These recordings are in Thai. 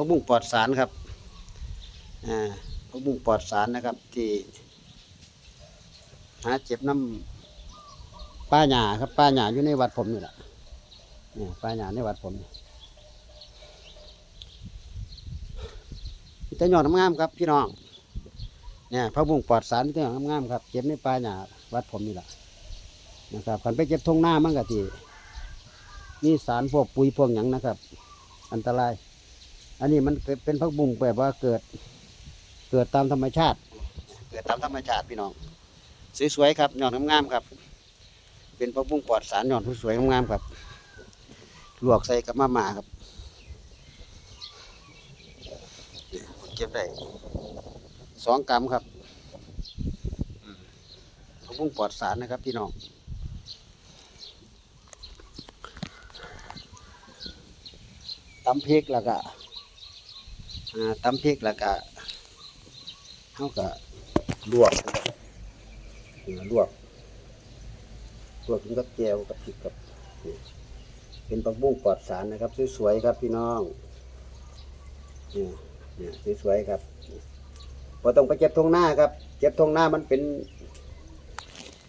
ผักบุ้งปลอดสารครับอ่าผักบุ้งปลอดสารนะครับ ที่หาเจ็บน้ำป้าหยาครับป้าหยาอยู่ในวัดผมนี่แหละนี่ป้าหยาในวัดผมนี่แต่หยอดงามครับพี่น้องเนี่ยผักบุ้งปลอดสารแต่หยอดงามครับเจ็บในป้าหยาวัดผมนี่แหละนะครับคันไปเจ็บทงหน้ามั่งกะทีนี่สารพวกปุ๋ยพวกหยังนะครับ อันตราย อันนี้มันเป็นพักบุ้งแบบว่าเกิด เกิดตามธรรมชาติ เกิดตามธรรมชาติพี่น้อง สวยๆครับหย่อดงามๆครับ เป็นพักบุ้งปลอดสารหย่อดสวยๆงามๆครับ ลวกใส่กับมาม่าครับเก็บได้สองกรัมครับพักบุ้งปลอดสารนะครับพี่น้องตำพริกแล้วก็ อ่าตำพริกแล้วก็เขาก็ลวกนะครับอ่าลวกลวกกินกับแจวกับพริกกับเป็นผักบุ้งปลอดสารนะครับ สวยๆครับพี่น้องนี่นี่สวยๆครับพอต้องไปเจ็บทงหน้าครับเจ็บทงหน้ามันเป็น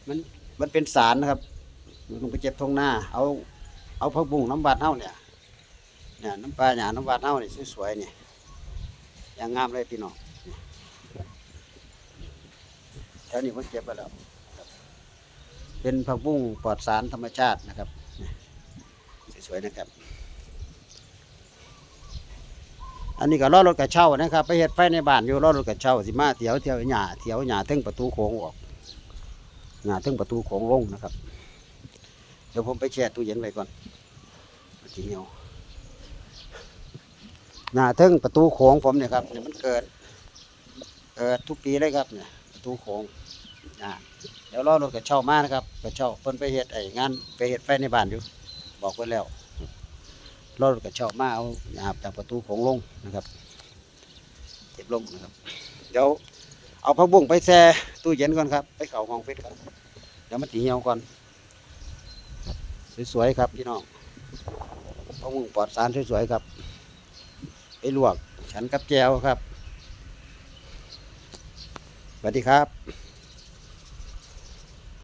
มันมันเป็นสารนะครับต้องไปเจ็บทงหน้า เอาเอาผักบุ้งน้ำบาดเท่าเนี่ยเนี่ยน้ำปลาหยาน้ำหวานเท่านี่สวยๆเนี่ย อย่างงามเลยพี่น้องแถวนี้ผมเก็บไปแล้วเป็นผักบุ้งปลอดสารธรรมชาตินะครับ สวยๆนะครับ อันนี้ก็ล้อรถกระเช่านะครับ ไปเฮ็ดไฟในบ้านอยู่ล้อรถกระเช่าสิมาเที่ยวเที่ยวหญ้าเที่ยวหญ้าถึงประตูโค้งออกหญ้าถึงประตูโค้งลงนะครับ เดี๋ยวผมไปแช่ตู้เย็นไว้ก่อนมันสิเหี่ยว หน้าทึ่งประตูโขงผมเนี่ยครับเนี่ยมันเกิด เกิดทุกปีเลยครับเนี่ยประตูโขงอ่าเดี๋ยวรอรถกระเช่ามานะครับกระเช่าเพิ่นไปเฮ็ดไอ้งานไปเฮ็ดไฟในบ้านอยู่ บอกไว้แล้วรอรถกระเช่ามาเอาหยาบจากประตูโขงลงนะครับเก็บลงนะครับ เดี๋ยวเอาผักบุ้งไปแช่ตู้เย็นก่อนครับ ไปเข่าห้องฟิตก่อนเดี๋ยวมันตีเหี่ยวก่อนสวยๆครับพี่น้องผักบุ้งปลอดสารสวยๆครับ ไปลวกฉันกับแจวครับสวัสดีครับ